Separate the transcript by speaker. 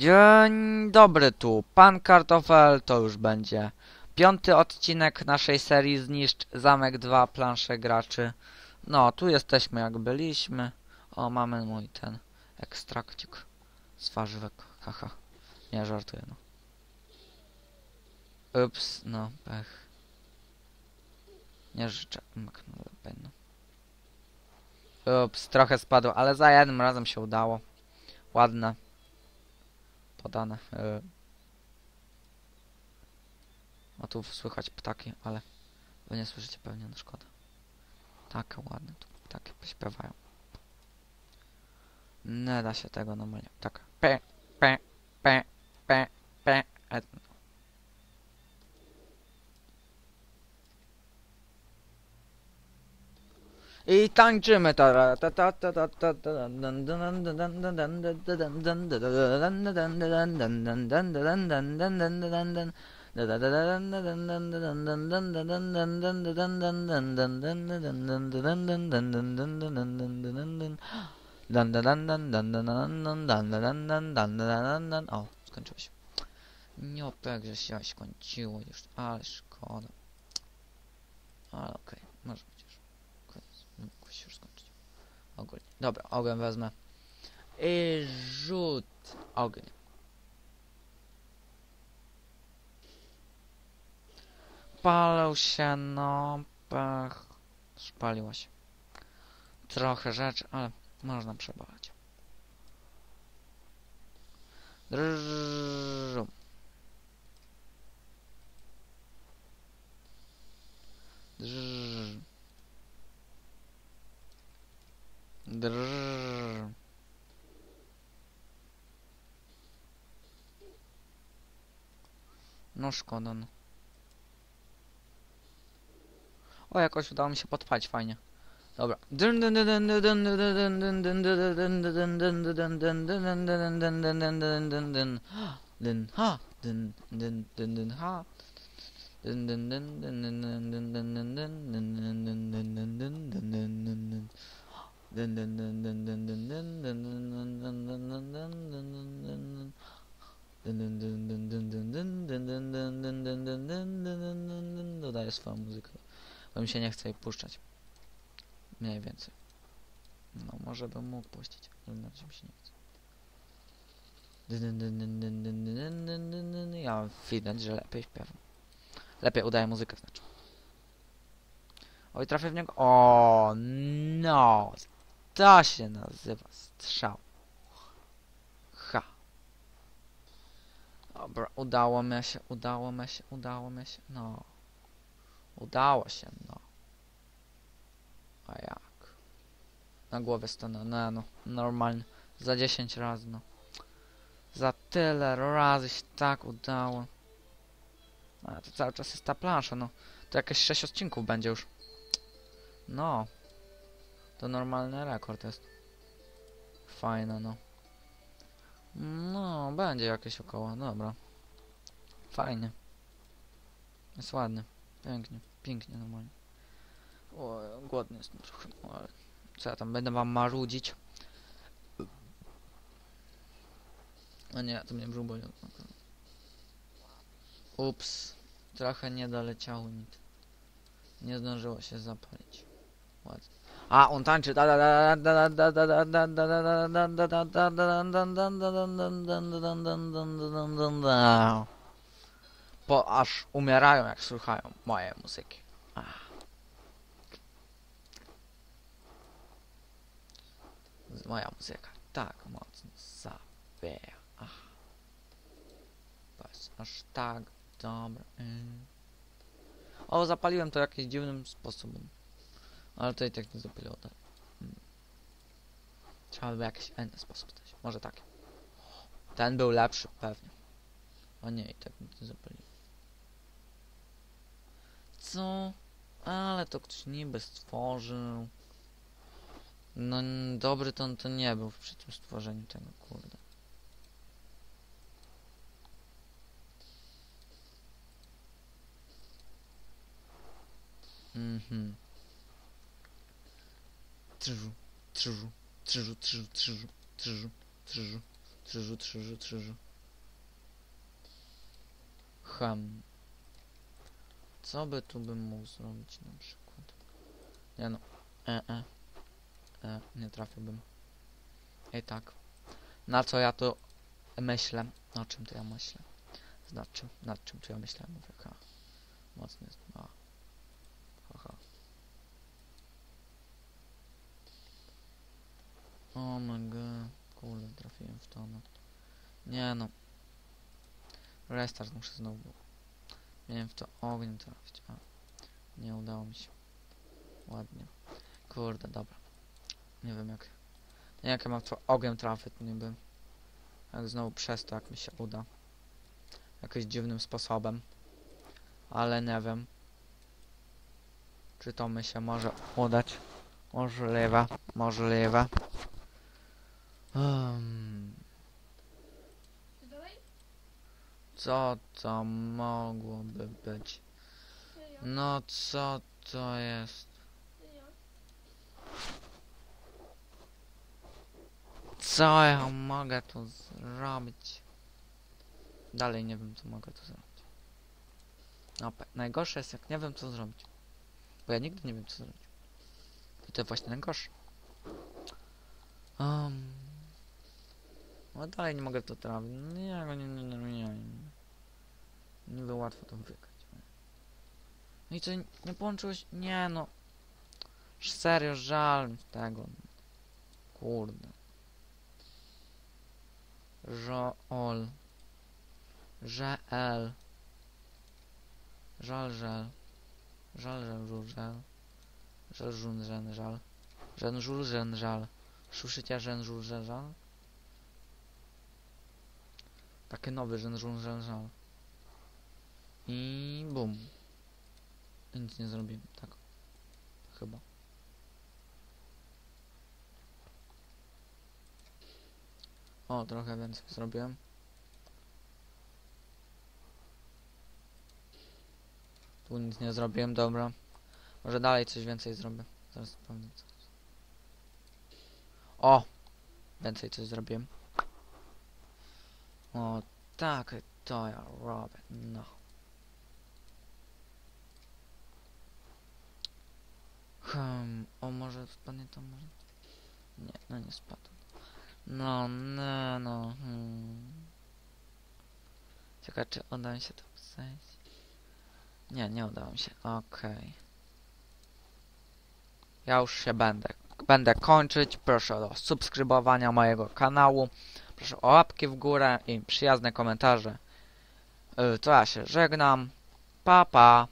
Speaker 1: Dzień dobry tu, pan Kartofel, to już będzie piąty odcinek naszej serii Zniszcz Zamek 2 plansze graczy. No, tu jesteśmy jak byliśmy. O, mamy mój ten ekstrakcik z warzywek, haha. Nie, żartuję, no. Ups, no, pech. Nie życzę, no, no. Ups, trochę spadło, ale za jednym razem się udało. Ładne podane. e. O tu słychać ptaki, ale wy nie słyszycie pewnie, no szkoda. Takie ładne tu ptaki śpiewają. Nie da się tego normalnie. Tak. Pe, pe, pe, pe, pe. İtancı metara Się już skończyć. Ogólnie. Dobra, ogień wezmę. I rzut ogień. Palę się, no, pech. Spaliła się. Trochę rzeczy, ale można przeboleć. Drżu. No szkoda, no. O, jakoś udało mi się podpalić fajnie. Dobra. Dyn, ha, dyn, swoją muzykę, bo mi się nie chce jej puszczać. Mniej więcej. No, może bym mógł puścić, ale na się nie chce. Ja widać, że lepiej śpiewam. Lepiej udaję muzykę, znaczy. Oj, trafię w niego. O, no. To się nazywa strzał. Ha. Dobra, udało mi się, udało mi się, udało mi się. No. Udało się, no. A jak? Na głowie stanę, no, no, normalnie. Za 10 razy, no. Za tyle razy się tak udało. A to cały czas jest ta plansza, no. To jakieś 6 odcinków będzie już. No. To normalny rekord jest. Fajne, no. No, będzie jakieś około, dobra. Fajnie. Jest ładny. Pięknie, pięknie normalnie. O, głodny jestem trochę, no ale co ja tam będę wam marudzić? A nie, to mnie brzuch. Ups, trochę nie doleciało to. Nie zdążyło się zapalić. Ładnie. A, on tańczy. Po aż umierają jak słuchają moje muzyki. Ach. Moja muzyka tak mocno zabiera. Ach. To jest aż tak dobra. Mm. O, zapaliłem to jakimś dziwnym sposobem. Ale to i tak nie zapaliło dalej. Hmm. Trzeba by jakiś inny sposób dać. Może taki. Ten był lepszy, pewnie. O nie, i tak nie zapaliło. Co? Ale to ktoś niby stworzył. No dobry to on to nie był przy tym stworzeniu tego, kurde. Mhm. Trzu, trzu, trzu, trzu, trzu, trzu, trzu, trzu, trzu, trzu, trzu. Co by tu bym mógł zrobić na przykład? Nie no. E, e. E, nie trafiłbym. I tak. Na co ja tu myślę? O czym to ja myślę? Nad czym? Nad czym to ja myślę? Mówię, ha. Mocno jest. A. Haha. O my god. Trafiłem w to, no. Nie no. Restart muszę znowu. Miałem w to ogień trafić. A. Nie udało mi się. Ładnie. Kurde, dobra. Nie wiem jak... Nie jak ja mam w to ogniem trafić niby. Jak znowu przez to, jak mi się uda. Jakimś dziwnym sposobem. Ale nie wiem. Czy to mi się może udać. Możliwe. Możliwe. Um,
Speaker 2: Ty dalej?
Speaker 1: Co to mogłoby być? No co to jest? Co ja mogę tu zrobić? Dalej nie wiem co mogę tu zrobić. No, najgorsze jest jak nie wiem co zrobić. Bo ja nigdy nie wiem co zrobić. I to właśnie najgorsze. Um, no dalej nie mogę to trafić. No Nie, nie, nie, nie, nie, nie, nie. Niby łatwo to wygrać. No i co, nie połączyłeś? Nie no. Serio, żal mi tego. Kurde. Żol. Żel. Żal, żel. Żal, żel, żul, żel. Żel, żun, żen, żal. Żen, żul, żen, żal. Słyszycie żen, żul, żel, żal? Taki nowy żen, żul, żel, żal. I bum. Nic nie zrobiłem, tak. Chyba. O, trochę więcej zrobiłem. Tu nic nie zrobiłem, dobra. Może dalej coś więcej zrobię. Zaraz pewnie coś. O! Więcej coś zrobiłem. O, tak, to ja robię, no. Hmm, o może spadnie to może? Nie, no nie spadł. No, no, no, hmm. Czy uda mi się to przejść? Nie, nie udało mi się, okej. Ja już się będę, będę kończyć, proszę o subskrybowania mojego kanału, proszę o łapki w górę i przyjazne komentarze. Y, To ja się żegnam, pa pa.